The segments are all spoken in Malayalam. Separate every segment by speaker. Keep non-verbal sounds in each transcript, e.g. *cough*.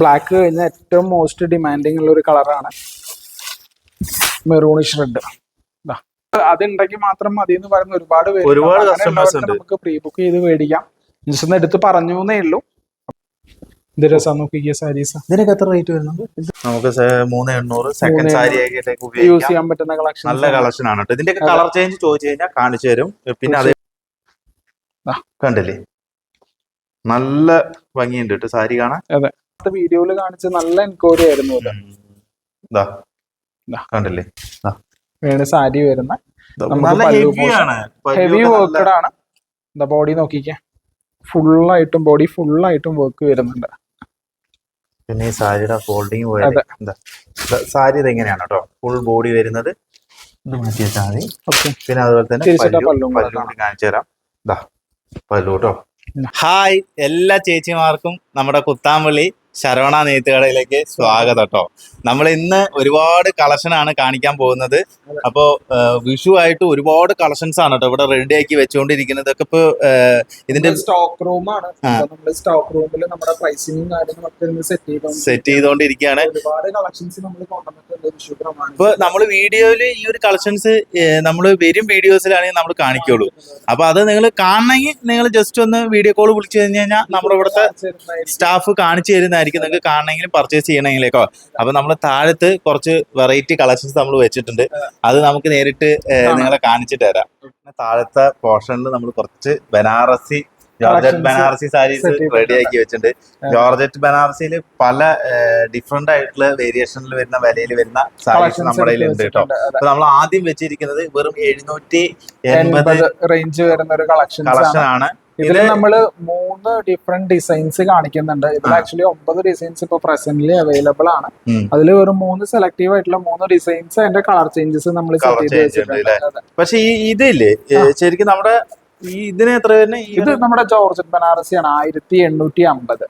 Speaker 1: ബ്ലാക്ക് കഴിഞ്ഞ ഏറ്റവും മോസ്റ്റ് ഡിമാൻഡിങ് ഉള്ള ഒരു കളറാണ് മെറൂണിഷ് റെഡ് അതുണ്ടെങ്കിൽ മാത്രം മതി എന്ന് പറയുന്ന ഒരുപാട് പേര്
Speaker 2: ഒരുപാട്
Speaker 1: കസ്റ്റമേഴ്സ്
Speaker 2: ഉണ്ട്.
Speaker 1: നമുക്ക് പ്രീ ബുക്ക് ചെയ്ത് മേടിക്കാം. ജസ്റ്റ് ഒന്ന് എടുത്ത് പറഞ്ഞു എന്നേ ഉള്ളൂ. ഇത് രസം നോക്കിയ സാരീസ്
Speaker 2: ഇതിനൊക്കെ എത്ര റേറ്റ് വരുന്നുണ്ട് നമുക്ക് സെ- മൂന്ന് എണ്ണൂറ് സെക്കൻഡ് സാരി ആയിട്ട്
Speaker 1: യൂസ്
Speaker 2: ഉപയോഗിക്കാം.
Speaker 1: ചെയ്യാൻ പറ്റുന്ന കളക്ഷൻ
Speaker 2: നല്ല കളക്ഷൻ ആണ് ഇതിന്റെ കളർ ചേഞ്ച് ചോദിച്ചു കഴിഞ്ഞാൽ കാണിച്ചു തരും. പിന്നെ അത്
Speaker 1: ദാ.
Speaker 2: കണ്ടില്ലേ? നല്ല ഭംഗിയുണ്ട് കേട്ടോ സാരി കാണാൻ.
Speaker 1: വീഡിയോയിൽ കാണിച്ച നല്ല എൻക്വയറി ആയിരുന്നു.
Speaker 2: കണ്ടില്ലേ.
Speaker 1: വേണ സാരി വരുന്ന.
Speaker 2: ഹെവി
Speaker 1: വർക്ക്ഡ് ആണ്. എന്താ ബോഡി നോക്കിക്കേ. ഫുള്ളായിട്ടും ബോഡി ഫുള്ളായിട്ടും വർക്ക് വരുന്നുണ്ട്.
Speaker 2: പിന്നെ ഈ സാരിയുടെ ഫോൾഡിങ് സാരി ഇത് എങ്ങനെയാണ് കേട്ടോ ഫുൾ ബോഡി വരുന്നത്. ഇത് മാറ്റി വെച്ചാൽ മതി പിന്നെ അതുപോലെ തന്നെ പല്ലു.
Speaker 1: കൂടെ
Speaker 2: കാണിച്ചു തരാം. ദാ പല്ലു കേട്ടോ ഹായ് എല്ലാ ചേച്ചിമാർക്കും നമ്മുടെ കുത്താമ്പള്ളി ശരവണ നെയ്ത്തുകടയിലേക്ക് സ്വാഗതം കേട്ടോ നമ്മൾ ഇന്ന് ഒരുപാട് കളക്ഷൻ ആണ് കാണിക്കാൻ പോകുന്നത്. അപ്പോ വിഷു ആയിട്ട് ഒരുപാട് കളക്ഷൻസ് ആണ് കേട്ടോ ഇവിടെ റെഡി ആക്കി വെച്ചുകൊണ്ടിരിക്കുന്നത്. ഒക്കെ ഇപ്പൊ ഇതിന്റെ
Speaker 1: സ്റ്റോക്ക് റൂമാണ് സ്റ്റോക്ക് റൂമിൽ നമ്മുടെ കാര്യങ്ങളൊക്കെ സെറ്റ് ചെയ്ത്
Speaker 2: സെറ്റ് ചെയ്തുകൊണ്ടിരിക്കുകയാണ്
Speaker 1: ഒരുപാട് കളക്ഷൻസ് നമ്മൾ.
Speaker 2: ഇപ്പൊ നമ്മൾ വീഡിയോയിൽ ഈ ഒരു കളക്ഷൻസ് നമ്മൾ വരും വീഡിയോസിലാണെങ്കിൽ നമ്മൾ കാണിക്കുള്ളൂ. അപ്പൊ അത് നിങ്ങൾ കാണണമെങ്കിൽ നിങ്ങൾ ജസ്റ്റ് ഒന്ന് വീഡിയോ കോൾ വിളിച്ചു കഴിഞ്ഞു കഴിഞ്ഞാൽ നമ്മുടെ ഇവിടുത്തെ സ്റ്റാഫ് കാണിച്ചു തരുന്നതായിരിക്കും നിങ്ങൾക്ക് കാണണമെങ്കിലും പർച്ചേസ് ചെയ്യണമെങ്കിലേക്കോ. അപ്പൊ നമ്മൾ താഴത്ത് കുറച്ച് വെറൈറ്റി കളക്ഷൻസ് നമ്മൾ വെച്ചിട്ടുണ്ട്. അത് നമുക്ക് നേരിട്ട് നിങ്ങളെ കാണിച്ചിട്ട് തരാം. താഴത്തെ പോർഷനിൽ നമ്മൾ കുറച്ച് ബനാറസി ജോർജറ്റ് ബനാറസി സാരീസ്
Speaker 1: റെഡിയാക്കി
Speaker 2: റെഡി ആക്കി വെച്ചിട്ടുണ്ട്. ജോർജറ്റ് ബനാറസിയിൽ പല ഡിഫറെന്റ് ആയിട്ടുള്ള വേരിയേഷനിൽ വരുന്ന വിലയിൽ വരുന്ന സാരീസ് നമ്മുടെ ഉണ്ട് കേട്ടോ. അപ്പൊ നമ്മൾ ആദ്യം വെച്ചിരിക്കുന്നത് വെറും എഴുന്നൂറ്റി എൺപത്
Speaker 1: റേഞ്ച് വരുന്ന ഒരു കളക്ഷൻ
Speaker 2: കളക്ഷൻ ആണ്.
Speaker 1: ഇതിൽ
Speaker 2: നമ്മൾ
Speaker 1: നമ്മൾ മൂന്ന് ഡിഫറെന്റ് ഡിസൈൻസ് കാണിക്കുന്നുണ്ട്. ഇതിൽ ആക്ച്വലി ഒമ്പത് ഡിസൈൻസ് ഇപ്പൊ പ്രസന്റ്ലി അവൈലബിൾ ആണ്. അതിൽ ഒരു മൂന്ന് സെലക്ടീവ് ആയിട്ടുള്ള മൂന്ന് ഡിസൈൻസ് അതിന്റെ കളർ ചേഞ്ചസ് നമ്മൾ.
Speaker 2: പക്ഷെ ഈ ഇതില്ലേ ശരിക്കും നമ്മുടെ ഇതിന് എത്ര
Speaker 1: ഇത് നമ്മുടെ ജോർജ് ബനാറസി ആണ് ആയിരത്തി എണ്ണൂറ്റി അമ്പത്.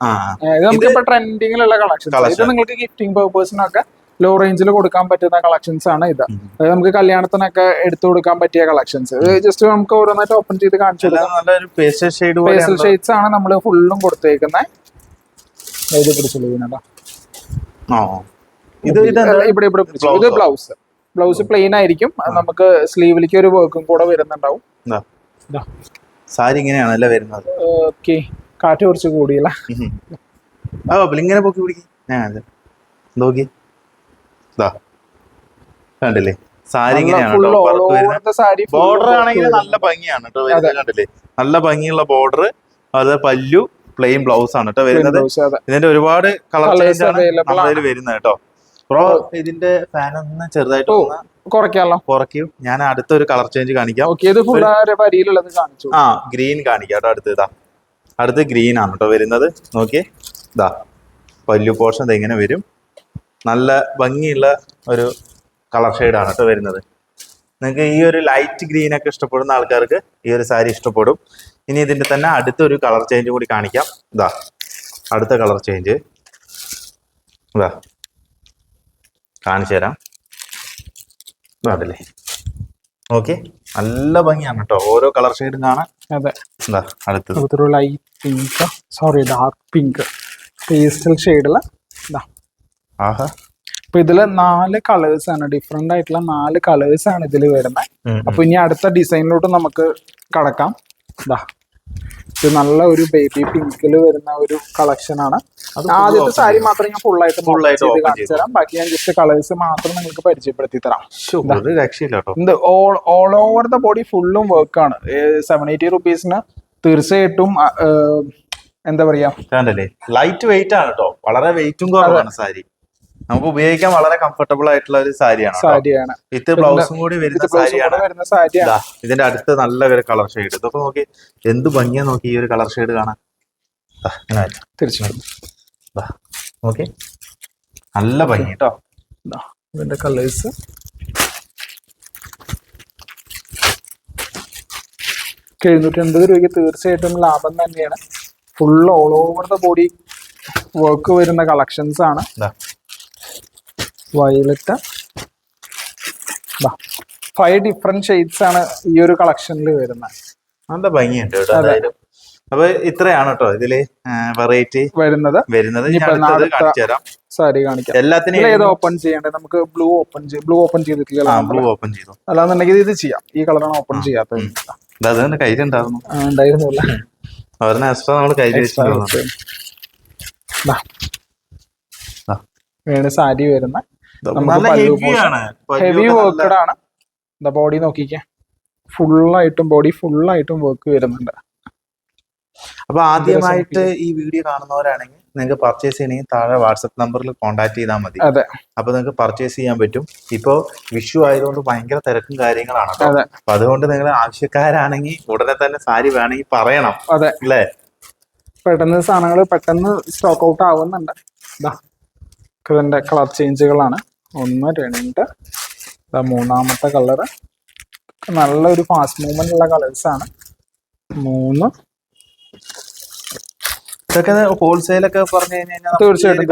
Speaker 1: ഇത് നമുക്ക് ഇപ്പൊ ട്രെൻഡിങ്ങിലുള്ള കളക്ഷൻ ഇത് നിങ്ങൾക്ക് ഗിഫ്റ്റിംഗ് പേർപ്പേഴ്സിനൊക്കെ ലോ റേഞ്ചിൽ കൊടുക്കാൻ പറ്റുന്ന കളക്ഷൻസ് ആണ് ഇത്.
Speaker 2: അതായത്
Speaker 1: അത് നമുക്ക് കല്യാണത്തിനൊക്കെ എടുത്തു കൊടുക്കാൻ പറ്റിയ കളക്ഷൻസ് ജസ്റ്റ് നമുക്ക് ഓരോന്നായിട്ട് ഓപ്പൺ ചെയ്ത് കാണിച്ചു കൊടുക്കാം.
Speaker 2: പേസ്റ്റൽ
Speaker 1: ഷെയ്ഡ്സ് ആണ് നമ്മൾ ഫുള്ളും കൊടുത്തേക്കുന്നത് ഇത് പിടിച്ചുള്ളൂ ഇവിടെ ഇവിടെ ഇത് ബ്ലൗസ് ബ്ലൗസ് പ്ലെയിൻ ആയിരിക്കും. നമുക്ക് സ്ലീവിലേക്ക് ഒരു വർക്കും കൂടെ വരുന്നുണ്ടാവും.
Speaker 2: സാരി ഇങ്ങനെയാണ് അല്ലേ വരുന്നത്?
Speaker 1: ഓക്കെ. കാറ്റ് കുറച്ച് കൂടിയല്ല?
Speaker 2: ഇങ്ങനെ പൊക്കി പിടിക്കും. നോക്കി ഇതാ കണ്ടില്ലേ? സാരി ഇങ്ങനെയാണ് ബോർഡർ ആണെങ്കിൽ നല്ല ഭംഗിയാണ് കേട്ടോ കണ്ടില്ലേ? നല്ല ഭംഗിയുള്ള ബോർഡർ അത് പല്ലു പ്ലെയിൻ ബ്ലൗസ് ആണ് കേട്ടോ വരുന്നത്. ഇതിന്റെ ഒരുപാട് കളർ ചേഞ്ച് ആണ്. വരുന്നത് കേട്ടോ ബ്രോ ഇതിന്റെ ഫാൻ ഒന്ന് ചെറുതായിട്ട്
Speaker 1: കുറയ്ക്കാമല്ലോ
Speaker 2: കുറയ്ക്കും. ഞാൻ അടുത്തൊരു കളർ ചേഞ്ച് കാണിക്കാം.
Speaker 1: ഇത് കാണിച്ചു.
Speaker 2: ആ ഗ്രീൻ കാണിക്കാം കേട്ടോ അടുത്ത് ഇതാ അടുത്ത് ഗ്രീൻ ആണ് കേട്ടോ വരുന്നത്. നോക്കിയേ. ഇതാ പല്ലു പോർഷൻ ഇത് ഇങ്ങനെ വരും. നല്ല ഭംഗിയുള്ള ഒരു കളർ ആണ് കേട്ടോ വരുന്നത്. നിങ്ങൾക്ക് ഈ ഒരു ലൈറ്റ് ഗ്രീൻ ഒക്കെ ഇഷ്ടപ്പെടുന്ന ആൾക്കാർക്ക് ഈ ഒരു സാരി ഇഷ്ടപ്പെടും. ഇനി ഇതിന്റെ തന്നെ അടുത്തൊരു കളർ ചേഞ്ച് കൂടി കാണിക്കാം. ഇതാ അടുത്ത കളർ ചേഞ്ച് ഇതാ കാണിച്ചു തരാം. അതല്ലേ ഓക്കെ നല്ല ഭംഗിയാണ് കേട്ടോ ഓരോ കളർ ഷെയ്ഡും കാണാൻ.
Speaker 1: അതെ.
Speaker 2: എന്താ അടുത്തത്.
Speaker 1: Light pink sorry dark pink pastel ഷെയ്ഡുള്ള ഇതാ
Speaker 2: ആഹാ.
Speaker 1: അപ്പൊ ഇതിൽ നാല് കളേഴ്സ് ആണ്. ഡിഫറെന്റ് ആയിട്ടുള്ള നാല് കളേഴ്സ് ആണ് ഇതിൽ വരുന്നത്. അപ്പൊ ഇനി അടുത്ത ഡിസൈനിലോട്ട് നമുക്ക് കടക്കാം. ഇതാ ഇത് നല്ല ഒരു ബേബി പിങ്കിൽ വരുന്ന ഒരു കളക്ഷൻ ആണ്. ആദ്യത്തെ സാരി. മാത്രം ഞാൻ ഫുൾ ആയിട്ട്
Speaker 2: ഫുൾ ആയിട്ട് open
Speaker 1: കാണിച്ചു തരാം. ബാക്കി ഞാൻ ജസ്റ്റ് കളേഴ്സ് മാത്രം നിങ്ങൾക്ക് പരിചയപ്പെടുത്തി തരാം. ഇത് all all over the body ഫുള്ളും വർക്കാണ് സെവൻ എയ്റ്റി റുപ്പീസിന് തീർച്ചയായിട്ടും എന്താ പറയാ?
Speaker 2: ലൈറ്റ് വെയിറ്റ് ആണ് കേട്ടോ. വളരെ വെയിറ്റും കുറവാണ് സാരി. നമുക്ക് ഉപയോഗിക്കാൻ വളരെ കംഫർട്ടബിൾ ആയിട്ടുള്ള ഒരു സാരിയാണ്.
Speaker 1: സാരിയാണ്.
Speaker 2: വിത്ത് ബ്ലൗസും കൂടി വരുന്ന സാരിയാണ്. ഇതാ, ഇതിന്റെ അടുത്ത് നല്ല ഒരു കളർ ഷെയ്ഡ് ഇതൊക്കെ നോക്കി എന്ത് ഭംഗിയാ നോക്കി ഈ ഒരു കളർ ഷെയ്ഡ് കാണാൻ. തിരിച്ചു നോക്കി. നല്ല ഭംഗി കേട്ടോ.
Speaker 1: ഇതാ, ഇതിന്റെ കളേഴ്സ് എഴുന്നൂറ്റി എൺപത് രൂപയ്ക്ക് തീർച്ചയായിട്ടും ലാഭം തന്നെയാണ്. Full all over the body work വരുന്ന കളക്ഷൻസ് ആണ്. വയലറ്റ്. ഫൈവ് ഡിഫറെന്റ് ഷെയ്ഡ്സ് ആണ് ഈ ഒരു കളക്ഷനിൽ വരുന്നത്
Speaker 2: നല്ല ഭംഗിയുണ്ട് കേട്ടോ.
Speaker 1: അതെ.
Speaker 2: അപ്പൊ ഇത്രയാണ് കേട്ടോ ഇതിൽ വെറൈറ്റി
Speaker 1: വരുന്നത്.
Speaker 2: വരുന്നത്.
Speaker 1: സാരി കാണിക്കാം.
Speaker 2: എല്ലാത്തിനും
Speaker 1: ഏത് ഓപ്പൺ ചെയ്യേണ്ടത്? നമുക്ക് ബ്ലൂ ഓപ്പൺ ബ്ലൂ ഓപ്പൺ ചെയ്തിട്ടില്ല
Speaker 2: ബ്ലൂ ഓപ്പൺ ചെയ്തു.
Speaker 1: അല്ലാന്നുണ്ടെങ്കിൽ ഇത് ചെയ്യാം. ഈ കളറാണ് ഓപ്പൺ ചെയ്യാത്തത്.
Speaker 2: അതുകൊണ്ട് കയ്യിലുണ്ടായിരുന്നു
Speaker 1: ഉണ്ടായിരുന്നില്ല.
Speaker 2: അവരുടെ എക്സ്ട്രാ നമ്മൾ കയ്യിൽ വെച്ചിട്ടുള്ളതാണ്.
Speaker 1: സാരി വരുന്ന.
Speaker 2: ഹെവി ആണ്.
Speaker 1: ഹെവി
Speaker 2: പല്ലുവൊക്കെ
Speaker 1: വർക്കഡ് ആണ് ബോഡി നോക്കിക്കേ. ഫുള്ളായിട്ടും ബോഡി ഫുള്ളായിട്ടും വർക്ക് വരുന്നുണ്ട്.
Speaker 2: അപ്പൊ ആദ്യമായിട്ട് ഈ വീഡിയോ കാണുന്നവരാണെങ്കിൽ നിങ്ങൾക്ക് പർച്ചേസ് ചെയ്യണമെങ്കിൽ താഴെ വാട്സപ്പ് നമ്പറിൽ കോൺടാക്ട് ചെയ്താൽ മതി.
Speaker 1: അതെ.
Speaker 2: അപ്പൊ നിങ്ങൾക്ക് പർച്ചേസ് ചെയ്യാൻ പറ്റും. ഇപ്പോ വിഷു ആയതുകൊണ്ട് ഭയങ്കര തിരക്കും കാര്യങ്ങളാണ് അപ്പൊ അതുകൊണ്ട് നിങ്ങൾ ആവശ്യക്കാരാണെങ്കിൽ ഉടനെ തന്നെ സാരി വേണമെങ്കിൽ പറയണം.
Speaker 1: അതെ.
Speaker 2: അല്ലേ?
Speaker 1: പെട്ടെന്ന് സാധനങ്ങൾ പെട്ടെന്ന് സ്റ്റോക്ക് ഔട്ട് ആവുന്നുണ്ട്. ഇതിന്റെ കളർ ചേഞ്ചുകളാണ് ഒന്ന് രണ്ട്. മൂന്നാമത്തെ കളറ് നല്ലൊരു ഫാസ്റ്റ് മൂവ്മെന്റ് ഉള്ള കളേഴ്സ് ആണ്. മൂന്ന്.
Speaker 2: ഇതൊക്കെ ഹോൾസെയിൽ ഒക്കെ പറഞ്ഞു കഴിഞ്ഞാൽ
Speaker 1: തീർച്ചയായിട്ടും,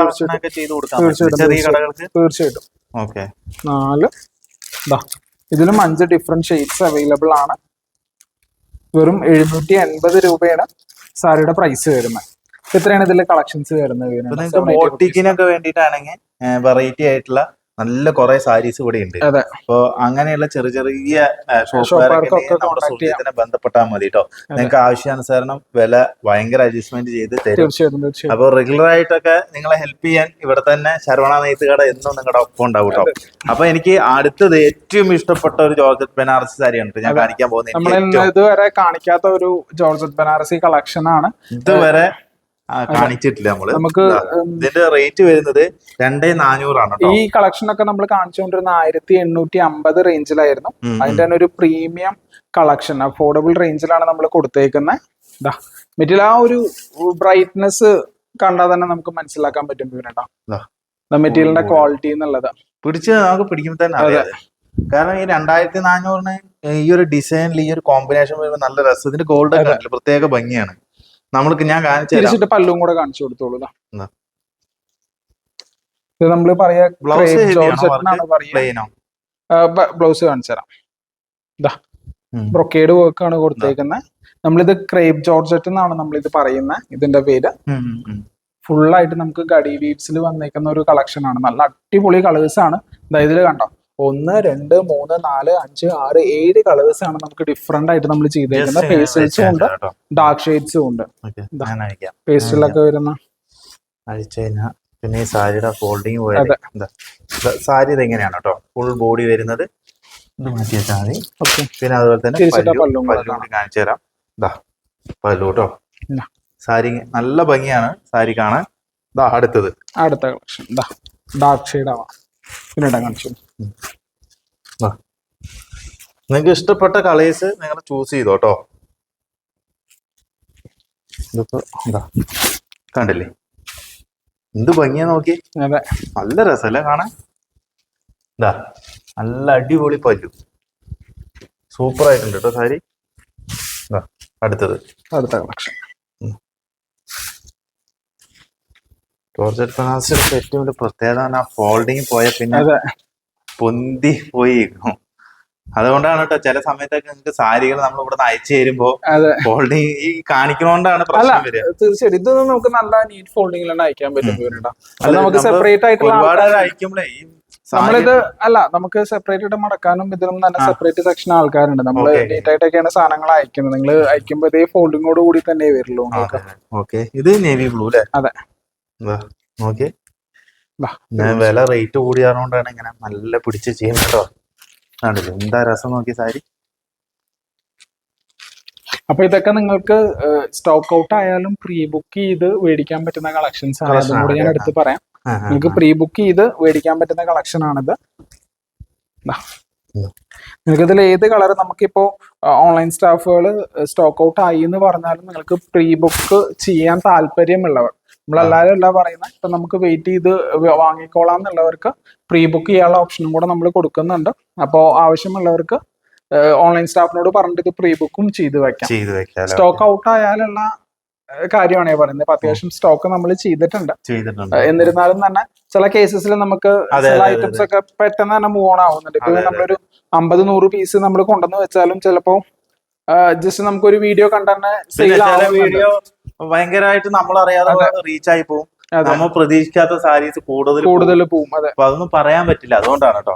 Speaker 1: തീർച്ചയായിട്ടും, തീർച്ചയായിട്ടും.
Speaker 2: ഓക്കെ.
Speaker 1: നാല്. ഇതാ ഇതിലും അഞ്ച് ഡിഫറെന്റ് ഷെയ്ഡ്സ് അവൈലബിൾ ആണ്. വെറും എഴുന്നൂറ്റി അൻപത് രൂപയാണ് സാരിയുടെ പ്രൈസ് വരുന്നത്. ഇത്രയാണ് ഇതിലെ കളക്ഷൻസ് വരുന്നത്.
Speaker 2: വേണ്ടിയിട്ടാണെങ്കിൽ വെറൈറ്റി ആയിട്ടുള്ള നല്ല കുറെ സാരീസ് ഇവിടെ ഉണ്ട്
Speaker 1: അപ്പോൾ
Speaker 2: അപ്പൊ അങ്ങനെയുള്ള ചെറിയ ചെറിയ ഷോപ്പുകാരൊക്കെ ബന്ധപ്പെട്ടാൽ മതി കേട്ടോ നിങ്ങൾക്ക് ആവശ്യാനുസരണം വില ഭയങ്കര അഡ്ജസ്റ്റ്മെന്റ് ചെയ്ത് തരും.
Speaker 1: തീർച്ചയായിട്ടും തീർച്ചയായിട്ടും.
Speaker 2: അപ്പൊ റെഗുലർ ആയിട്ടൊക്കെ നിങ്ങളെ ഹെൽപ്പ് ചെയ്യാൻ ഇവിടെ തന്നെ ശരവണ നെയ്ത്തുകട എന്നും നിങ്ങളുടെ ഒപ്പം ഉണ്ടാവും കേട്ടോ അപ്പൊ എനിക്ക് അടുത്തത് ഏറ്റവും ഇഷ്ടപ്പെട്ട ഒരു ജോർജറ്റ് ബനാറസി സാരിയാണ് ഉണ്ട് ഞാൻ കാണിക്കാൻ പോകുന്നത്
Speaker 1: ഇതുവരെ കാണിക്കാത്ത ഒരു ജോർജറ്റ് ബനാറസി കളക്ഷൻ ആണ്.
Speaker 2: ഇതുവരെ കാണിച്ചിട്ടില്ല നമ്മൾ.
Speaker 1: നമുക്ക്
Speaker 2: ഇതിന്റെ റേറ്റ് വരുന്നത് രണ്ടേ നാനൂറാണ്
Speaker 1: ഈ കളക്ഷൻ ഒക്കെ നമ്മൾ കാണിച്ചുകൊണ്ടിരുന്ന ആയിരത്തി എണ്ണൂറ്റി അമ്പത് റേഞ്ചിലായിരുന്നു. അതിന്റെ തന്നെ ഒരു പ്രീമിയം കളക്ഷൻ അഫോർഡബിൾ റേഞ്ചിലാണ് നമ്മൾ കൊടുത്തേക്കുന്നത് ഇതാ മെറ്റീരിയൽ ആ ഒരു ബ്രൈറ്റ്നെസ് കണ്ടാൽ തന്നെ നമുക്ക് മനസ്സിലാക്കാൻ പറ്റും
Speaker 2: ദാ.
Speaker 1: മെറ്റീരിയലിന്റെ ക്വാളിറ്റി എന്നുള്ളത്.
Speaker 2: പിടിച്ച് നമുക്ക് പിടിക്കുമ്പോൾ തന്നെ അറിയാം. കാരണം ഈ രണ്ടായിരത്തി നാനൂറിന് ഈ ഒരു ഡിസൈനിൽ ഈ ഒരു കോമ്പിനേഷൻ വരുമ്പോൾ നല്ല രസം. ഇതിന്റെ ഗോൾഡ് പ്രത്യേക ഭംഗിയാണ്. നമ്മൾക്ക് ഞാൻ കാണിച്ചു തരാം.
Speaker 1: പല്ലും കൂടെ കാണിച്ചു കൊടുത്തോളൂ. ഇത് നമ്മൾ പറയാ
Speaker 2: ബ്ലൗസ്
Speaker 1: കാണിച്ചു തരാം. ഇതാ. ബ്രൊക്കേഡ് വർക്ക് ആണ് കൊടുത്തേക്കുന്നത് നമ്മളിത് ക്രേപ്പ് ജോർജറ്റ് എന്നാണ് നമ്മളിത് പറയുന്നത് ഇതിന്റെ പേര്. ഫുള്ളായിട്ട് ആയിട്ട് നമുക്ക് ഗഡി വീവ്സിൽ വന്നേക്കുന്ന ഒരു കളക്ഷൻ ആണ്. നല്ല അടിപൊളി കളേഴ്സ് ആണ്. ദാ ഇതിൽ കണ്ടോ? ഒന്ന് രണ്ട് മൂന്ന് നാല് അഞ്ച് ആറ് ഏഴ് കളേഴ്സ് ആണ് നമുക്ക് ഡിഫറെന്റ് ആയിട്ട് നമ്മൾ ചെയ്തേക്കുന്നത് പേസ്റ്റൽസും ഉണ്ട്. ഡാർക്ക് ഷെയ്ഡ്സും ഉണ്ട്. പേസ്റ്റലൊക്കെ വരുന്ന.
Speaker 2: പിന്നെ ഈ സാരിയുടെ ഫോൾഡിങ് പോയത് സാരി ഇതെങ്ങനെയാണ് കേട്ടോ? ഫുൾ ബോഡി വരുന്നത്. ഇത് മാറ്റി വെച്ചാൽ മതി പിന്നെ അതുപോലെ തന്നെ പല്ലു കാണിച്ചു തരാം. ഇതാ പല്ലു കേട്ടോ. സാരി നല്ല ഭംഗിയാണ് സാരി കാണാൻ. ഇതാ അടുത്തത്.
Speaker 1: അടുത്ത കളക്ഷൻ ഡാർക്ക് ഷെയ്ഡ് ആവാം. പിന്നെ കാണിച്ചു
Speaker 2: നിങ്ങൾക്ക് ഇഷ്ടപ്പെട്ട കളേഴ്സ് നിങ്ങൾ ചൂസ് ചെയ്തോ കേട്ടോ ഇതിപ്പോ എന്താ കണ്ടില്ലേ? എന്ത് ഭംഗിയാ നോക്കി
Speaker 1: അതെ.
Speaker 2: നല്ല രസമല്ലേ കാണാൻ? എന്താ നല്ല അടിപൊളി പല്ലു. സൂപ്പർ ആയിട്ടുണ്ട് കേട്ടോ സാരി. അടുത്തത്.
Speaker 1: അടുത്ത കളക്ഷൻ.
Speaker 2: ടോർച്ച് ഫിനാൻസിന്റെ ഏറ്റവും വലിയ പ്രത്യേകത ആ ഫോൾഡിങ് പോയ പിന്നെ പൊന്തി പോയി അതുകൊണ്ടാണ് കേട്ടോ ചില സമയത്തൊക്കെ നിങ്ങൾക്ക് സാരികൾ നമ്മൾ ഇവിടെ നിന്ന് അയച്ചു തരുമ്പോ ഫോൾഡിങ് ഈ കാണിക്കണോണ്ടാണ് പ്രശ്നം വരിക.
Speaker 1: തീർച്ചയായിട്ടും. ഇതൊന്നും നമുക്ക് നല്ല നീറ്റ് ഫോൾഡിംഗ് അയക്കാൻ പറ്റും നമുക്ക് സെപ്പറേറ്റ് ആയിട്ടുള്ള
Speaker 2: ഒരുപാട് അയക്കുമ്പോഴേ ഈ
Speaker 1: നമ്മളിത് അല്ല നമുക്ക് സെപ്പറേറ്റ് ആയിട്ട് മടക്കാനും ഇതിനും തന്നെ സെപ്പറേറ്റ് സെക്ഷൻ ആൾക്കാരുണ്ട്. നമ്മൾ. നീറ്റ് ആയിട്ടൊക്കെയാണ് സാധനങ്ങൾ അയക്കുന്നത്. നിങ്ങൾ അയക്കുമ്പോൾ ഇതേ ഫോൾഡിങ്ങോട് കൂടി തന്നെ വരുള്ളൂ.
Speaker 2: ഓക്കെ. ഇത് നേവി ബ്ലൂ അല്ലേ
Speaker 1: അതെ.
Speaker 2: ഓക്കെ. ഞാൻ വില റേറ്റ് കൂടിയതുകൊണ്ടാണ് ഇങ്ങനെ നല്ല പിടിച്ച് ചെയ്യുന്നത് കേട്ടോ കണ്ടില്ലേ? എന്താ രസം നോക്കി സാരി?
Speaker 1: അപ്പൊ ഇതൊക്കെ നിങ്ങൾക്ക് സ്റ്റോക്ക് ഔട്ട് ആയാലും പ്രീ ബുക്ക് ചെയ്ത് മേടിക്കാൻ പറ്റുന്ന കളക്ഷൻസ് ആണ്. അതും കൂടി ഞാൻ എടുത്ത് പറയാം. നിങ്ങൾക്ക്. പ്രീ ബുക്ക് ചെയ്ത് മേടിക്കാൻ പറ്റുന്ന കളക്ഷൻ ആണിത്. നിങ്ങൾക്ക് ഇതിൽ ഏത് കളർ നമുക്കിപ്പോ ഓൺലൈൻ സ്റ്റാഫുകൾ സ്റ്റോക്ക് ഔട്ട് ആയി എന്ന് പറഞ്ഞാലും നിങ്ങൾക്ക് പ്രീ ബുക്ക് ചെയ്യാൻ താല്പര്യമുള്ളവർ നമ്മളെല്ലാവരും അല്ല പറയുന്നത് ഇപ്പൊ നമുക്ക് വെയിറ്റ് ചെയ്ത് വാങ്ങിക്കോളാം എന്നുള്ളവർക്ക് പ്രീ ബുക്ക് ചെയ്യാനുള്ള ഓപ്ഷനും കൂടെ നമ്മൾ കൊടുക്കുന്നുണ്ട്. അപ്പോൾ ആവശ്യമുള്ളവർക്ക് ഓൺലൈൻ സ്റ്റാഫിനോട് പറഞ്ഞിട്ട് ഇത് പ്രീ ബുക്കും ചെയ്ത് വെക്കാം. സ്റ്റോക്ക് ഔട്ട് ആയാലുള്ള കാര്യമാണ് പറയുന്നത് ഇപ്പൊ അത്യാവശ്യം സ്റ്റോക്ക് നമ്മൾ ചെയ്തിട്ടുണ്ട്. എന്നിരുന്നാലും തന്നെ ചില കേസസിൽ നമുക്ക് ചില ഐറ്റംസ് ഒക്കെ പെട്ടെന്ന് തന്നെ മൂവ് ഓൺ ആവുന്നുണ്ട്. ഇപ്പൊ. നമ്മളൊരു അമ്പത് നൂറ് പീസ് നമ്മൾ കൊണ്ടുവന്ന് വെച്ചാലും ചിലപ്പോ ജസ്റ്റ് നമുക്കൊരു വീഡിയോ കണ്ടെന്നെ സെയിൽ
Speaker 2: ആവുന്നുണ്ട്. വീഡിയോ ഭയങ്കരമായിട്ട് നമ്മൾ അറിയാതെ റീച്ച് ആയി പോകും നമ്മൾ പ്രതീക്ഷിക്കാത്ത സാരീസ് കൂടുതൽ
Speaker 1: കൂടുതൽ അതെ.
Speaker 2: അപ്പൊ അതൊന്നും പറയാൻ പറ്റില്ല. അതുകൊണ്ടാണ് കേട്ടോ.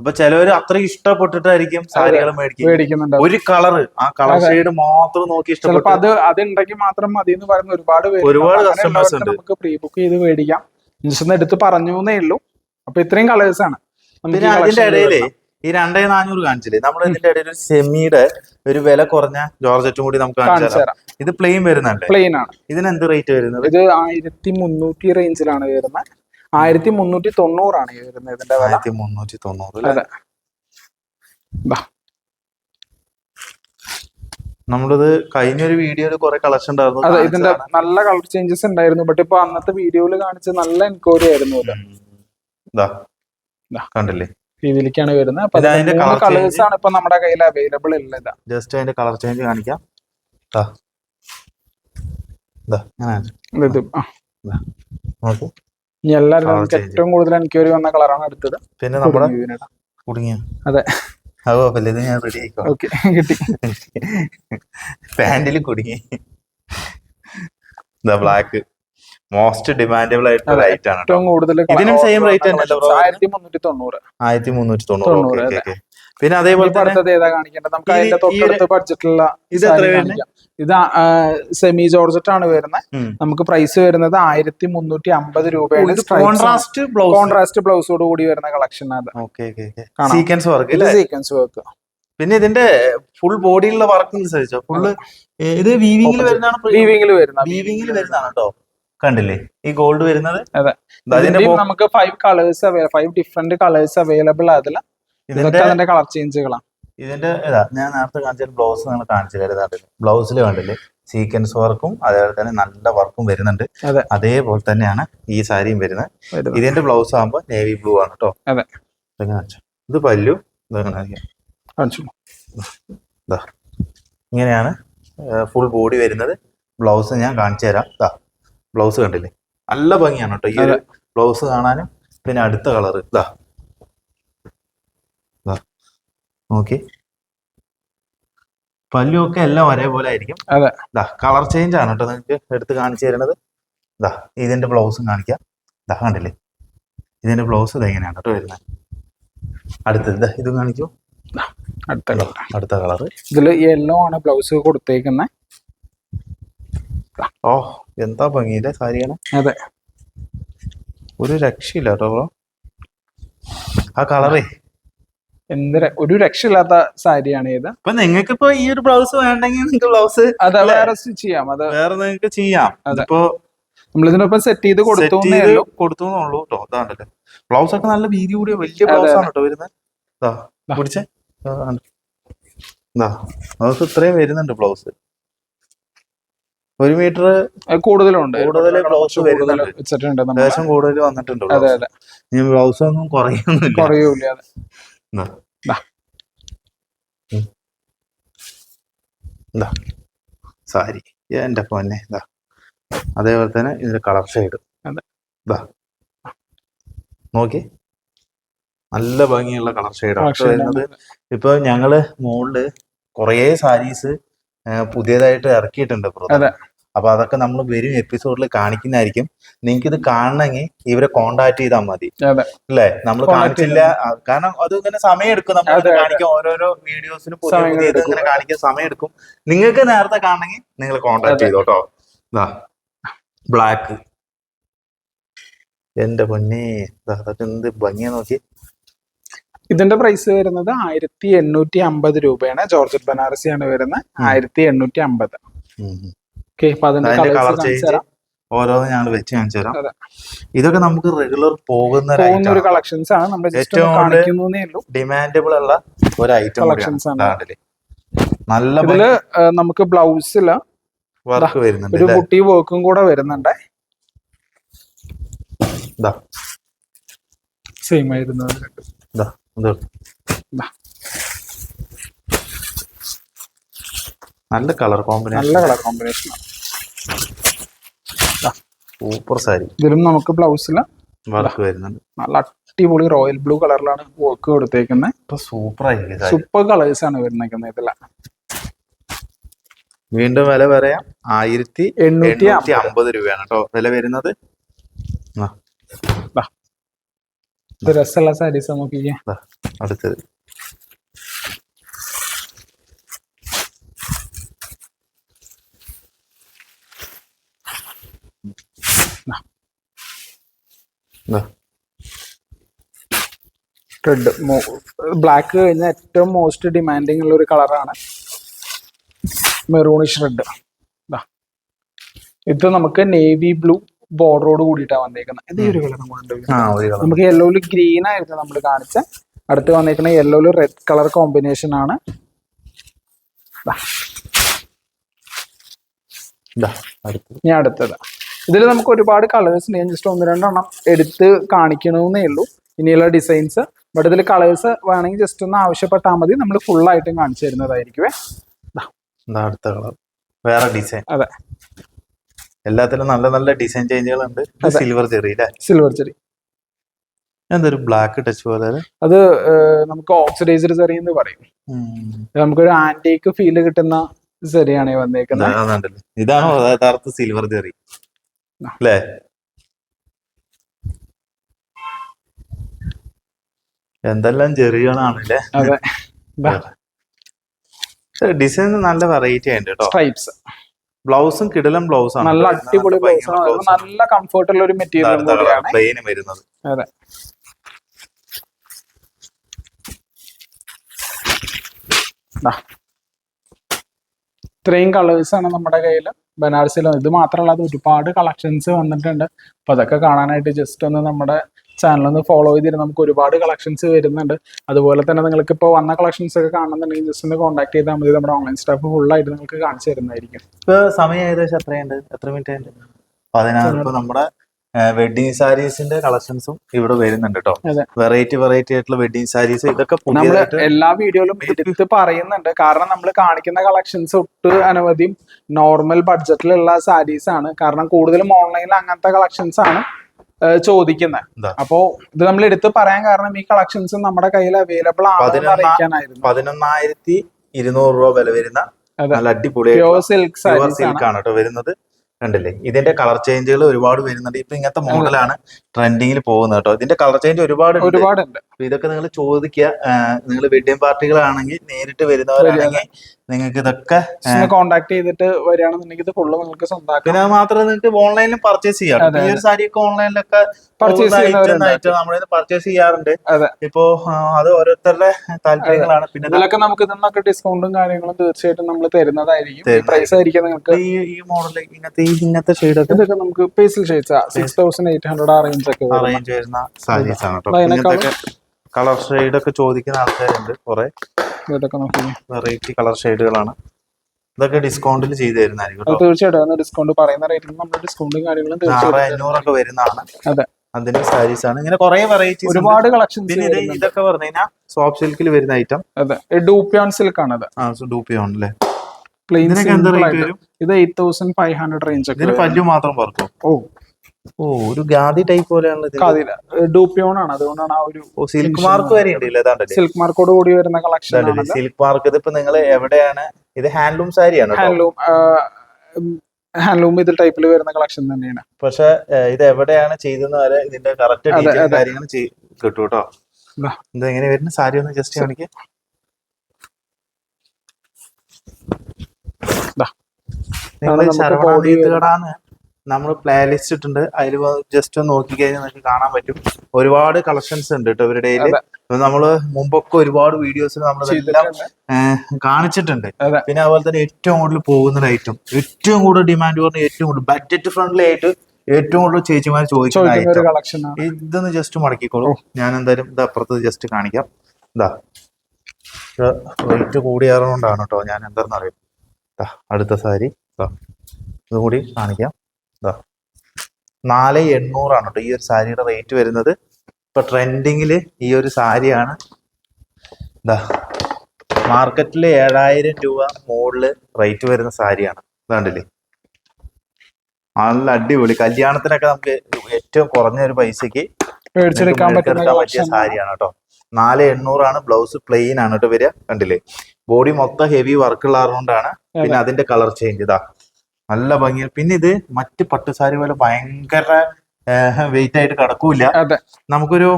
Speaker 2: അപ്പൊ ചിലവര് അത്ര ഇഷ്ടപ്പെട്ടിട്ടായിരിക്കും സാരികൾ മേടിക്കും
Speaker 1: മേടിക്കുന്നുണ്ട്
Speaker 2: ഒരു കളറ് ആ കളർ ഷെയ്ഡ് മാത്രം നോക്കി ഇഷ്ടപ്പെട്ടു.
Speaker 1: അത് മാത്രം മതി എന്ന് പറയുന്ന ഒരുപാട്
Speaker 2: ഒരുപാട്
Speaker 1: കസ്റ്റമേഴ്സ്
Speaker 2: ഉണ്ട്.
Speaker 1: നമുക്ക് പ്രീ ബുക്ക് ചെയ്ത് മേടിക്കാം. ഒന്ന് എടുത്ത് പറഞ്ഞു എന്നേ ഉള്ളൂ. അപ്പൊ ഇത്രയും കളേഴ്സ് ആണ്.
Speaker 2: പിന്നെ അതിന്റെ
Speaker 1: ഇടയിൽ.
Speaker 2: ഈ രണ്ടേ നാനൂറ് കാണിച്ചില്ലേ? നമ്മൾ ഇതിന്റെ ഇടയിൽ ഒരു സെമിയുടെ ഒരു വില കുറഞ്ഞ ജോർജറ്റും കൂടി നമുക്ക് കാണിച്ചു
Speaker 1: തരാം.
Speaker 2: ഇത് പ്ലെയിൻ വരുന്നുണ്ട്.
Speaker 1: പ്ലെയിൻ ആണ്.
Speaker 2: ഇതിന് എന്ത് റേറ്റ് വരുന്നത്?
Speaker 1: ഇത് ആയിരത്തി മുന്നൂറ്റി റേഞ്ചിലാണ് വരുന്നത്. ആയിരത്തി മുന്നൂറ്റി തൊണ്ണൂറാണ് വരുന്നത് ഇതിന്റെ
Speaker 2: ആയിരത്തി മുന്നൂറ്റി തൊണ്ണൂറ്?
Speaker 1: അതെ.
Speaker 2: നമ്മളിത് കഴിഞ്ഞൊരു വീഡിയോയിൽ കുറെ കളക്ഷൻ ഉണ്ടായിരുന്നു.
Speaker 1: അതെ ഇതിന്റെ നല്ല കളർ ചേഞ്ചസ് ഉണ്ടായിരുന്നു. ബട്ട് ഇപ്പൊ അന്നത്തെ വീഡിയോയിൽ കാണിച്ച നല്ല എൻക്വയറി ആയിരുന്നു.
Speaker 2: കണ്ടില്ലേ?
Speaker 1: രീതിയിലേക്കാണ് വരുന്നത്. അപ്പൊ
Speaker 2: ഇത് അതിന്റെ
Speaker 1: കളേഴ്സ് ആണ് ഇപ്പൊ നമ്മുടെ കയ്യിൽ അവൈലബിൾ ഉള്ളത്.
Speaker 2: ജസ്റ്റ് അതിന്റെ കളർ ചേഞ്ച് കാണിക്കാം.
Speaker 1: ഇനി എല്ലാവരും ഏറ്റവും കൂടുതൽ എനിക്ക് ഒരു വന്ന കളറാണ് എടുത്തത്
Speaker 2: പിന്നെ നമ്മുടെ. കുടുങ്ങിയ?
Speaker 1: അതെ.
Speaker 2: അത് ഇത് ഞാൻ റെഡി ആയിക്കോ
Speaker 1: ഓക്കെ കിട്ടി. *laughs*
Speaker 2: പാന്റിൽ കുടുങ്ങി. ബ്ലാക്ക് മോസ്റ്റ് ഡിമാൻഡബിൾ ആയിട്ടുള്ള റേറ്റ് ആണ്
Speaker 1: ഏറ്റവും കൂടുതൽ
Speaker 2: ഇതിനും സെയിം റേറ്റ് തന്നെയല്ലേ?
Speaker 1: ആയിരത്തി മുന്നൂറ്റി തൊണ്ണൂറ്.
Speaker 2: ആയിരത്തി മുന്നൂറ്റി തൊണ്ണൂറ് പിന്നെ അതേപോലെ
Speaker 1: അടുത്തത് ഏതാ കാണിക്കേണ്ടത്? നമുക്ക് അതിന്റെ തൊട്ടടുത്ത് ബഡ്ജറ്റിലുള്ള
Speaker 2: ഇത് എത്ര വരുന്നത്?
Speaker 1: ഇത് സെമി ജോർജറ്റ് ആണ് വരുന്നത്. നമുക്ക് പ്രൈസ് വരുന്നത് ആയിരത്തി മുന്നൂറ്റി അമ്പത് രൂപയാണ്
Speaker 2: കോൺട്രാസ്റ്റ് ബ്ലൗസ്
Speaker 1: കോൺട്രാസ്റ്റ് ബ്ലൗസോട് കൂടി വരുന്ന കളക്ഷൻ അത്.
Speaker 2: സീക്വൻസ് വർക്ക്
Speaker 1: ഇത് സീക്വൻസ് വർക്ക്
Speaker 2: പിന്നെ ഇതിന്റെ ഫുൾ ബോഡിയിലുള്ള വർക്ക് ഫുള്ള് ഇത് വീവിംഗിൽ വരുന്നതാണ്
Speaker 1: വീവിംഗിൽ വരുന്ന
Speaker 2: വീവിംഗിൽ വരുന്നതാണ്. കേട്ടോ കണ്ടില്ലേ? ഈ ഗോൾഡ് വരുന്നത്?
Speaker 1: നമുക്ക് five colours five different colours available ആയതില്ല
Speaker 2: ഇതിന്റെ
Speaker 1: ഇതൊക്കെ അതിന്റെ കളർ ചേഞ്ചുകളാണ്
Speaker 2: ഇതിന്റെ ഇതാ ഞാൻ നേരത്തെ കാണിച്ച ബ്ലൗസ് നിങ്ങൾ കാണിച്ചു തരുന്നുണ്ട് ബ്ലൗസിൽ കണ്ടില്ലേ? സീക്വൻസ് വർക്കും അതേപോലെ തന്നെ നല്ല വർക്കും വരുന്നുണ്ട്. അതേപോലെ തന്നെയാണ് ഈ സാരിയും വരുന്നത്. ഇതിന്റെ ബ്ലൗസ് ആകുമ്പോൾ നേവി ബ്ലൂ ആണ് കേട്ടോ ഇത് പല്ലു ഇങ്ങനെയാണ് ഫുൾ ബോഡി വരുന്നത്. ബ്ലൗസ് ഞാൻ കാണിച്ചു തരാം. ബ്ലൗസ് കണ്ടില്ലേ? നല്ല ഭംഗിയാണ് കേട്ടോ ഈ ഒരു ബ്ലൗസ് കാണാനും പിന്നെ അടുത്ത കളർ ഇതാ നോക്കി. പല്ലുമൊക്കെ എല്ലാം ഒരേപോലെ ആയിരിക്കും.
Speaker 1: അതെ.
Speaker 2: ദാ കളർ ചേഞ്ച് ആണ് കേട്ടോ നിങ്ങൾക്ക് എടുത്ത് കാണിച്ചു തരുന്നത്. ഇതാ ഇതിന്റെ ബ്ലൗസും കാണിക്കാം. ഇതാ കണ്ടില്ലേ? ഇതിന്റെ ബ്ലൗസ് ഇത് എങ്ങനെയാണ് കേട്ടോ വരുന്നത്. അടുത്തത് ദാ ഇതും കാണിക്കൂ.
Speaker 1: അടുത്ത കളർ
Speaker 2: അടുത്ത കളർ
Speaker 1: ഇതിൽ യെല്ലോ ആണ് ബ്ലൗസ് കൊടുത്തേക്കുന്നത്
Speaker 2: ഓ എന്താ ഭംഗിയില്ലേ സാരിയാണ്?
Speaker 1: അതെ.
Speaker 2: ഒരു രക്ഷയില്ല കേട്ടോ ബ്രോ. ആ കളറേ.
Speaker 1: എന്ത് ഒരു രക്ഷയില്ലാത്ത സാരിയാണ് ഇത്.
Speaker 2: അപ്പൊ നിങ്ങൾക്ക് ഇപ്പൊ ഈ ഒരു ബ്ലൗസ് വേണ്ടെങ്കിൽ നിങ്ങൾക്ക് ബ്ലൗസ്
Speaker 1: അത് വേറെ സ്റ്റിച്ച് ചെയ്യാം അത്
Speaker 2: വേറെ നിങ്ങൾക്ക് ചെയ്യാം.
Speaker 1: അതിപ്പോ നമ്മളിതിനൊപ്പം സെറ്റ് ചെയ്ത് കൊടുത്തു
Speaker 2: കൊടുത്തു എന്നുള്ളൂ കേട്ടോ അതാണല്ലേ ബ്ലൗസ് ഒക്കെ നല്ല വീതി കൂടിയ വലിയ ബ്ലൗസ് ആണ് കേട്ടോ വരുന്നത്. പിടിച്ചേ. ഇത്രയും വരുന്നുണ്ട് ബ്ലൗസ്. ഒരു മീറ്റർ
Speaker 1: കൂടുതലുണ്ട്. കൂടുതൽ ബ്ലൗസ്
Speaker 2: ലേശം കൂടുതൽ വന്നിട്ടുണ്ട്
Speaker 1: അതെ അതെ.
Speaker 2: ഇനി ബ്ലൗസ് ഒന്നും കുറയൊന്നുമില്ല
Speaker 1: കുറയൂല.
Speaker 2: ദാ. സാരി. എന്റെ പൊന്നെ. ഇതാ അതേപോലെ തന്നെ ഇതിന്റെ കളർ ഷെയ്ഡ്. ഇതാ നോക്കി. നല്ല ഭംഗിയുള്ള കളർ ഷെയ്ഡാണ് വരുന്നത് ഇപ്പൊ ഞങ്ങൾ മുകളിൽ കുറേ സാരീസ് പുതിയതായിട്ട് ഇറക്കിയിട്ടുണ്ട് brother.
Speaker 1: അതെ.
Speaker 2: അപ്പൊ അതൊക്കെ നമ്മൾ വരും എപ്പിസോഡിൽ കാണിക്കുന്നതായിരിക്കും. നിങ്ങൾക്ക് ഇത് കാണണമെങ്കിൽ ഇവരെ കോണ്ടാക്ട് ചെയ്താൽ മതി. അല്ലേ? നമ്മൾ കാണിച്ചില്ല. കാരണം അത് ഇങ്ങനെ സമയം എടുക്കും. നമ്മൾ. കാണിക്കാൻ ഓരോരോ വീഡിയോസിന്. ഇങ്ങനെ കാണിക്കാൻ സമയം എടുക്കും. നിങ്ങൾക്ക് നേരത്തെ കാണണമെങ്കിൽ നിങ്ങൾ കോണ്ടാക്ട്. ചെയ്തോട്ടോ. ബ്ലാക്ക് എന്റെ പൊന്നെ അതൊക്കെ എന്ത് ഭംഗിയാ നോക്കി
Speaker 1: ഇതിന്റെ പ്രൈസ് വരുന്നത് ആയിരത്തി എണ്ണൂറ്റി അമ്പത് രൂപയാണ്. ജോർജറ്റ് ബനാറസി ആണ് വരുന്നത് ആയിരത്തി എണ്ണൂറ്റി അമ്പത്. ഓക്കെ അപ്പൊ അതിന്റെ
Speaker 2: കളർ ചേഞ്ച് ഓരോന്ന് ഞങ്ങൾ വെച്ച് കാണിച്ചു തരാം. ഇതൊക്കെ നമുക്ക് റെഗുലർ പോകുന്ന ഒരു
Speaker 1: കളക്ഷൻസ് ആണ്. നമ്മൾ
Speaker 2: ഏറ്റവും
Speaker 1: ഉള്ളൂ.
Speaker 2: ഡിമാൻഡബിൾ ഉള്ള ഒരു ഐറ്റം
Speaker 1: കളക്ഷൻസ് ആണ്.
Speaker 2: നല്ല
Speaker 1: ഇതിൽ നമുക്ക് ബ്ലൗസിൽ
Speaker 2: വർക്ക് വരുന്നുണ്ട്
Speaker 1: ഒരു? ബുട്ടി വർക്കും കൂടെ വരുന്നുണ്ട്. സെയിം ആയിരുന്നു.
Speaker 2: നല്ല കളർ കോമ്പിനേഷൻ
Speaker 1: നല്ല കളർ കോമ്പിനേഷൻ
Speaker 2: സൂപ്പർ സാരി.
Speaker 1: ഇതിലും നമുക്ക് ബ്ലൗസിൽ
Speaker 2: വർക്ക് വരുന്നുണ്ട്.
Speaker 1: നല്ല അടിപൊളി റോയൽ ബ്ലൂ കളറിലാണ് വർക്ക് കൊടുത്തേക്കുന്നത്
Speaker 2: ഇപ്പൊ സൂപ്പർ ആയിരിക്കും
Speaker 1: സൂപ്പർ കളേഴ്സ് ആണ് വരുന്നേക്കുന്നത് ഇതില.
Speaker 2: വീണ്ടും വില പറയാം. ആയിരത്തി
Speaker 1: എണ്ണൂറ്റി
Speaker 2: അമ്പത്. രൂപയാണ് കേട്ടോ വില വരുന്നത്.
Speaker 1: രസമുള്ള സാരീസ് നോക്കിക്കേ
Speaker 2: ദാ, അടുത്തത്.
Speaker 1: റെഡ് ബ്ലാക്ക് കഴിഞ്ഞ ഏറ്റവും മോസ്റ്റ് ഡിമാൻഡിങ് ഉള്ള ഒരു കളറാണ് മെറൂണിഷ് റെഡ് ഇത് നമുക്ക് നേവി ബ്ലൂ ബോർഡറോട് കൂടിയിട്ടാണ് വന്നേക്കുന്നത് ഇത് ഈ ഒരു കളർ കൊണ്ട്. നമുക്ക് യെല്ലോയിൽ ഗ്രീൻ ആയിരുന്നു നമ്മൾ കാണിച്ച. അടുത്ത് വന്നേക്കുന്ന യെല്ലോയിൽ റെഡ് കളർ കോമ്പിനേഷൻ ആണ്. ഞാൻ അടുത്തത്. ഇതിൽ നമുക്ക് ഒരുപാട് കളേഴ്സ് ഉണ്ട്. ഞാൻ ജസ്റ്റ് ഒന്ന് രണ്ടെണ്ണം എടുത്ത് കാണിക്കണമെന്നേ ഉള്ളൂ. ഇനിയുള്ള ഡിസൈൻസ് ബട്ട് ഇതിൽ കളേഴ്സ് വേണമെങ്കിൽ ജസ്റ്റ് ഒന്ന് ആവശ്യപ്പെട്ടാൽ മതി. നമ്മൾ ഫുൾ ആയിട്ടും കാണിച്ചു തരുന്നതായിരിക്കുമേ
Speaker 2: അടുത്ത കളർ വേറെ ഡിസൈൻ
Speaker 1: അതെ.
Speaker 2: എല്ലാത്തിലും നല്ല നല്ല ഡിസൈൻ ചേഞ്ചുകൾ ഉണ്ട്. Silver cherry
Speaker 1: silver cherry.
Speaker 2: എന്തൊരു ബ്ലാക്ക് ടച്ച് പോലെ അത്?
Speaker 1: നമുക്ക് ഓക്സിഡൈസർ ചെറി എന്ന് പറയും. നമുക്കൊരു ആന്റിക്ക് ഫീൽ കിട്ടുന്ന ചെറിയാണ് വന്നേക്കുന്നത്
Speaker 2: ഇതാണ് യഥാർത്ഥ സിൽവർ ചെറി. അല്ലേ എന്തെല്ലാം ചെറിയണാണ് അല്ലേ *laughs* ഡിസൈൻ നല്ല വെറൈറ്റി ഉണ്ട് കേട്ടോ.
Speaker 1: സ്ട്രൈപ്സ്
Speaker 2: ബ്ലൗസും കിടലും ബ്ലൗസ് ആണ്
Speaker 1: നല്ല. അടിപൊളി ബ്ലൗസ്
Speaker 2: ആണ്.
Speaker 1: നല്ല കംഫർട്ട് ഉള്ള ഒരു മെറ്റീരിയൽ
Speaker 2: plain വരുന്നത്.
Speaker 1: അതെ. ഇത്രയും കളേഴ്സ് ആണ് നമ്മുടെ കയ്യിൽ ബനാറസിൽ ഇത് മാത്രമല്ല അത് ഒരുപാട് കളക്ഷൻസ് വന്നിട്ടുണ്ട്. അപ്പൊ അതൊക്കെ കാണാനായിട്ട് ജസ്റ്റ് ഒന്ന് നമ്മുടെ ചാനൽ ഒന്ന് ഫോളോ ചെയ്തിരുന്ന നമുക്ക് ഒരുപാട് കളക്ഷൻസ് വരുന്നുണ്ട്. അതുപോലെ തന്നെ നിങ്ങൾക്ക് ഇപ്പോൾ വന്ന കളക്ഷൻസ് ഒക്കെ കാണുന്നുണ്ടെങ്കിൽ ജസ്റ്റ് ഒന്ന് കോൺടാക്ട് ചെയ്താൽ മതി. നമ്മുടെ ഓൺലൈൻ സ്റ്റാഫ് ഫുൾ ആയിട്ട് നിങ്ങൾക്ക് കാണിച്ചു തരുന്നതായിരിക്കും.
Speaker 2: ഇപ്പൊ സമയം ഏകദേശം എത്രയുണ്ട്? എത്ര മിനിറ്റ് ഉണ്ട് നമ്മുടെ വെഡിങ് സാരീസിന്റെ കളക്ഷൻസും ഇവിടെ വരുന്നുണ്ട് കേട്ടോ വെറൈറ്റി വെറൈറ്റി ആയിട്ടുള്ള വെഡിങ് സാരീസ് ഇതൊക്കെ
Speaker 1: നമ്മൾ എല്ലാ വീഡിയോയിലും എടുത്ത് പറയുന്നുണ്ട്. കാരണം നമ്മൾ കാണിക്കുന്ന കളക്ഷൻസ് ഒട്ട് അനവധി നോർമൽ ബഡ്ജറ്റിലുള്ള സാരീസ് ആണ്. കാരണം കൂടുതലും ഓൺലൈനിൽ അങ്ങനത്തെ കളക്ഷൻസ് ആണ് ചോദിക്കുന്നത് അപ്പോ ഇത് നമ്മൾ എടുത്ത് പറയാൻ കാരണം ഈ കളക്ഷൻസ് നമ്മുടെ കയ്യിൽ അവൈലബിൾ
Speaker 2: ആണ്
Speaker 1: അറിയിക്കാനായിരുന്നു.
Speaker 2: പതിനൊന്നായിരത്തി ഇരുന്നൂറ് രൂപ വില വരുന്ന നല്ല അടിപൊളി
Speaker 1: സിൽക്ക് സാരീസ്
Speaker 2: സിൽക്ക് ആണ്. കേട്ടോ വരുന്നത്. കണ്ടില്ലേ? ഇതിന്റെ കളർ ചേഞ്ചുകൾ ഒരുപാട് വരുന്നുണ്ട്. ഇപ്പൊ ഇങ്ങനത്തെ മോഡലാണ് ട്രെൻഡിങ്ങിൽ പോകുന്നത് കേട്ടോ. ഇതിന്റെ കളർ ചേഞ്ച് ഒരുപാട്.
Speaker 1: ഒരുപാടുണ്ട്.
Speaker 2: ഇതൊക്കെ നിങ്ങൾ ചോദിക്കുക നിങ്ങൾ വെഡിങ് പാർട്ടികളാണെങ്കിൽ നേരിട്ട് വരുന്നവരാണെങ്കിൽ നിങ്ങൾക്ക് ഇതൊക്കെ
Speaker 1: കോണ്ടാക്ട് ചെയ്തിട്ട് വരികയാണെന്നുണ്ടെങ്കിൽ ഇത് ഫുള്ള് നിങ്ങൾക്ക് സ്വന്തമാക്കാം.
Speaker 2: പിന്നെ മാത്രമേ നിങ്ങൾക്ക് ഓൺലൈനിൽ പർച്ചേസ് ചെയ്യാം. ഈ ഒരു സാരിയൊക്കെ ഓൺലൈനിലൊക്കെ. നമ്മുടെ പർച്ചേസ് ചെയ്യാറുണ്ട്. ഇപ്പോ അത് ഓരോരുത്തരുടെ താല്പര്യങ്ങളാണ്. പിന്നെ
Speaker 1: ഇതിലൊക്കെ നമുക്ക് ഇതൊക്കെ ഡിസ്കൗണ്ടും കാര്യങ്ങളും തീർച്ചയായിട്ടും നമ്മൾ തരുന്നതായിരിക്കും. പ്രൈസ് ആയിരിക്കും നിങ്ങൾക്ക്.
Speaker 2: ഈ ഈ മോഡൽ ഇങ്ങനത്തെ ഈ ഇങ്ങനത്തെ ഷെയ്ഡൊക്കെ
Speaker 1: ഇതൊക്കെ നമുക്ക് പേസിൽ shades six thousand eight hundred ആ റേഞ്ച് ഒക്കെ
Speaker 2: വരുന്ന സാരീസ് ആണ് കളർ ഷെയ്ഡ് ഒക്കെ ചോദിക്കുന്ന ആൾക്കാരുണ്ട് കുറെ.
Speaker 1: ഇതൊക്കെ നോക്കി
Speaker 2: വെറൈറ്റി കളർ ഷെയ്ഡുകളാണ് ഇതൊക്കെ ഡിസ്കൗണ്ടിൽ ചെയ്തു തരുന്നതായിരിക്കും
Speaker 1: തീർച്ചയായിട്ടും ഡിസ്കൗണ്ട് പറയുന്ന റേറ്റിൽ നമ്മൾ ഡിസ്കൗണ്ടും കാര്യങ്ങളും
Speaker 2: അഞ്ഞൂറൊക്കെ വരുന്നതാണ്.
Speaker 1: അതെ.
Speaker 2: അതിന്റെ സാരീസ് ആണ്. ഇങ്ങനെ കുറെ വെറൈറ്റി
Speaker 1: ഒരുപാട്
Speaker 2: കളക്ഷൻ ഇതൊക്കെ പറഞ്ഞു കഴിഞ്ഞാൽ സോഫ്റ്റ് സിൽക്കിൽ വരുന്ന ഐറ്റം
Speaker 1: അതെ. ഡൂപ്യോൺ സിൽക്ക് ആണ് അത്.
Speaker 2: ആ ഡൂപ്പി അല്ലേ
Speaker 1: പ്ലെയിൻ ഇത് eight thousand five hundred range.
Speaker 2: പല്ലു മാത്രം പറക്കും
Speaker 1: ഓ
Speaker 2: ഓ ഒരു ഗാദി ടൈപ്പ്
Speaker 1: പോലെയാണ് ഡൂപ്യോൺ ആണ് അതുകൊണ്ടാണ് ആ ഒരു
Speaker 2: സിൽക്ക് മാർക്ക് വരെ ഉണ്ട്
Speaker 1: സിൽക്ക് മാർക്കോട് കൂടി വരുന്ന കളക്ഷൻ
Speaker 2: സിൽക്ക് മാർക്ക് ഇതിപ്പോ നിങ്ങൾ എവിടെയാണ്? ഇത് ഹാൻഡ്ലൂം സാരിയാണ്
Speaker 1: ഹാൻഡ്ലൂം ഹാൻഡ്ലൂം ഇത് ടൈപ്പിൽ വരുന്ന കളക്ഷൻ തന്നെയാണ്.
Speaker 2: പക്ഷെ ഇത് എവിടെയാണ് ചെയ്തെന്ന് വരെ ഇതിന്റെ കറക്റ്റ് കാര്യങ്ങൾ കിട്ടും കേട്ടോ. ഇത് എങ്ങനെ വരുന്ന? സാരി ഒന്ന് ജസ്റ്റ് കാണിക്ക്. നിങ്ങൾ ശരവണ നമ്മൾ പ്ലേ ലിസ്റ്റ് ഇട്ടുണ്ട് അതിൽ ജസ്റ്റ് ഒന്ന് നോക്കി കഴിഞ്ഞാൽ നിങ്ങൾക്ക് കാണാൻ പറ്റും. ഒരുപാട് കളക്ഷൻസ് ഉണ്ട് കേട്ടോ ഇവരുടെ നമ്മൾ മുമ്പൊക്കെ ഒരുപാട് വീഡിയോസ് നമ്മൾ ഇതെല്ലാം കാണിച്ചിട്ടുണ്ട്. പിന്നെ അതുപോലെ തന്നെ ഏറ്റവും കൂടുതൽ പോകുന്ന ഐറ്റം ഏറ്റവും കൂടുതൽ ഡിമാൻഡ് പറഞ്ഞ ഏറ്റവും കൂടുതൽ ബഡ്ജറ്റ് ഫ്രണ്ട്ലി ആയിട്ട് ഏറ്റവും കൂടുതൽ ചേച്ചിമാർ ചോദിക്കുന്ന ഇതൊന്ന് ജസ്റ്റ് മടക്കിക്കോളൂ. ഞാൻ എന്തായാലും ഇത് അപ്പുറത്ത് ജസ്റ്റ് കാണിക്കാം. ഇതാ റേറ്റ് കൂടിയാറുകൊണ്ടാണ് കേട്ടോ ഞാൻ എന്താണെന്ന് അറിയാം ദാ, അടുത്ത സാരി. ഇതുകൂടി ഇത് കാണിക്കാം. ഇതാ നാല് എണ്ണൂറാണ് കേട്ടോ ഈ ഒരു സാരിയുടെ റേറ്റ് വരുന്നത്. ഇപ്പൊ ട്രെൻഡിങ്ങിൽ ഈ ഒരു സാരിയാണ്. ഇതാ മാർക്കറ്റിൽ ഏഴായിരം രൂപ മുകളിൽ റേറ്റ് വരുന്ന സാരിയാണ്. ഇതാണ്ടില്ലേ? നല്ല അടിപൊളി. കല്യാണത്തിനൊക്കെ നമുക്ക് ഏറ്റവും കുറഞ്ഞ ഒരു പൈസക്ക്
Speaker 1: മേടിച്ചെടുക്കാൻ
Speaker 2: പറ്റിയ സാരിയാണ് കേട്ടോ നാല് എണ്ണൂറാണ്. ബ്ലൗസ് പ്ലെയിൻ ആണ് കേട്ടോ വരിക. കണ്ടില്ലേ? ബോഡി മൊത്തം ഹെവി വർക്ക് ഉള്ളതുകൊണ്ടാണ് പിന്നെ അതിന്റെ കളർ ചേഞ്ച് ഇതാ നല്ല ഭംഗിയിൽ പിന്നെ ഇത് മറ്റ് പട്ടുസാരി പോലെ ഭയങ്കര വെയിറ്റ് ആയിട്ട് കിടക്കൂല നമുക്കൊരു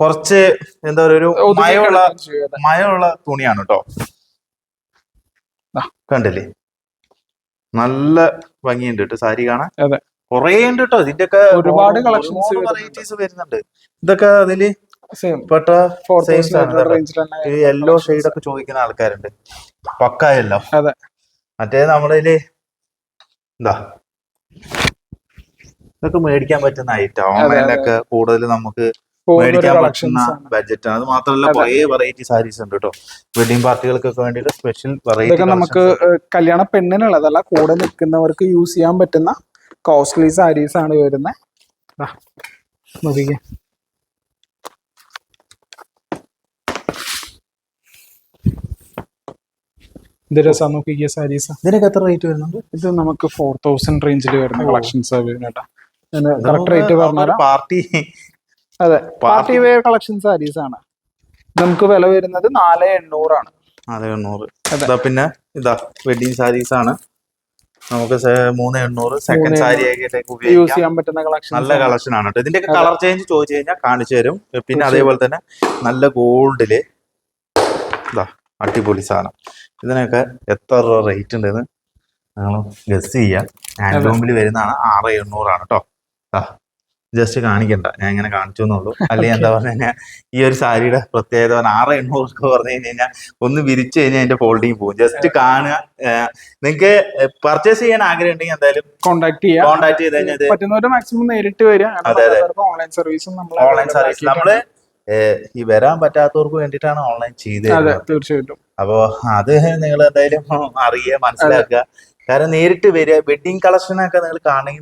Speaker 2: കുറച്ച് എന്താ പറയുക ഒരു മയമുള്ള. മയമുള്ള തുണിയാണ് കേട്ടോ. കണ്ടില്ലേ? നല്ല ഭംഗിയുണ്ട് കേട്ടോ സാരി കാണാൻ. കുറേ ഉണ്ട് കേട്ടോ ഇതിന്റെ
Speaker 1: ഒക്കെ ഒരുപാട് കളക്ഷൻസ്.
Speaker 2: വെറൈറ്റീസ് വരുന്നുണ്ട്. ഇതൊക്കെ
Speaker 1: അതിൽ
Speaker 2: പെട്ട യെല്ലോ ഷെയ്ഡ് ഒക്കെ ചോദിക്കുന്ന ആൾക്കാരുണ്ട്. പക്കായല്ലോ. മറ്റേ നമ്മളിൽ എന്താ ഇതൊക്കെ മേടിക്കാൻ പറ്റുന്ന ഐറ്റം ഓൺലൈനിലൊക്കെ കൂടുതൽ നമുക്ക് മേടിക്കാൻ
Speaker 1: പറ്റുന്ന
Speaker 2: പറ്റുന്ന
Speaker 1: ആണ്.
Speaker 2: ബഡ്ജറ്റ് അത് മാത്രമല്ല. കുറേ വെറൈറ്റി സാരീസ് ഉണ്ട് കേട്ടോ വെഡിങ് പാർട്ടികൾക്കൊക്കെ വേണ്ടിയിട്ട് സ്പെഷ്യൽ വെറൈറ്റി
Speaker 1: നമുക്ക് കല്യാണ പെണ്ണിനുള്ളതല്ല കൂടെ നിൽക്കുന്നവർക്ക് യൂസ് ചെയ്യാൻ പറ്റുന്ന കോസ്റ്റ്ലി സാരീസ് ആണ് വരുന്നത്. നോക്കിക്കേ. ഇത് രസം നോക്കിക്കേ സാരീസ്
Speaker 2: ഇതിനൊക്കെ എത്ര റേറ്റ് വരുന്നുണ്ട്?
Speaker 1: ഇത് നമുക്ക് ഫോർ തൗസൻഡ് റേഞ്ചിൽ വരുന്ന കളക്ഷൻസ് കറക്റ്റ് റേറ്റ് പറഞ്ഞുതരാം.
Speaker 2: പാർട്ടി
Speaker 1: അതെ പാർട്ടി വെയർ കളക്ഷൻ സാരീസ് ആണ്. നമുക്ക് വില വരുന്നത് നാല് എണ്ണൂറാണ്.
Speaker 2: നാല് എണ്ണൂറ്. ഇതാ പിന്നെ ഇതാ വെഡിങ് സാരീസ് ആണ്. നമുക്ക് മൂന്ന് എണ്ണൂറ് സെക്കൻഡ് സാരി
Speaker 1: യൂസ് ചെയ്യാൻ പറ്റുന്ന കളക്ഷൻ
Speaker 2: നല്ല കളക്ഷൻ ആണ് കേട്ടോ. ഇതിന്റെ കളർ ചേഞ്ച് ചോദിച്ചു കഴിഞ്ഞാൽ കാണിച്ചു തരും. പിന്നെ അതേപോലെ തന്നെ നല്ല ഗോൾഡിൽ ഇതാ അടിപൊളി സാധനം. ഇതിനൊക്കെ എത്ര രൂപ റേറ്റ് ഉണ്ടെന്ന് നിങ്ങൾ ഗസ് ചെയ്യാം. ഹാൻഡ്ലൂമിൽ വരുന്നതാണ് ആറ് എണ്ണൂറാണ് കേട്ടോ ജസ്റ്റ് കാണിക്കണ്ട. ഞാൻ ഇങ്ങനെ കാണിച്ചു എന്നുള്ളൂ അല്ലെങ്കിൽ എന്താ പറഞ്ഞു കഴിഞ്ഞാൽ ഈ ഒരു സാരിയുടെ പ്രത്യേകത പറഞ്ഞാൽ ആറ് എണ്ണൂറ് പറഞ്ഞു കഴിഞ്ഞു കഴിഞ്ഞാൽ ഒന്ന് വിരിച്ചു കഴിഞ്ഞാൽ അതിന്റെ ഫോൾഡിങ് പോകും ജസ്റ്റ് കാണുക നിങ്ങൾക്ക് പർച്ചേസ് ചെയ്യാൻ ആഗ്രഹം ഉണ്ടെങ്കിൽ എന്തായാലും
Speaker 1: കോൺടാക്ട് ചെയ്യാം.
Speaker 2: കോൺടാക്ട് ചെയ്ത് കഴിഞ്ഞാൽ
Speaker 1: മാക്സിമം നേരിട്ട് വരിക.
Speaker 2: അതെ, അതെ.
Speaker 1: ഓൺലൈൻ സർവീസും
Speaker 2: ഓൺലൈൻ സർവീസ് നമ്മൾ ഈ വരാൻ പറ്റാത്തവർക്ക് വേണ്ടിയിട്ടാണ് ഓൺലൈൻ ചെയ്ത്
Speaker 1: തീർച്ചയായിട്ടും.
Speaker 2: അപ്പോ അത് നിങ്ങൾ എന്തായാലും അറിയുക മനസ്സിലാക്കുക. കാരണം നേരിട്ട് വരിക വെഡിങ് കളക്ഷൻ ഒക്കെ നിങ്ങൾ കാണുകയും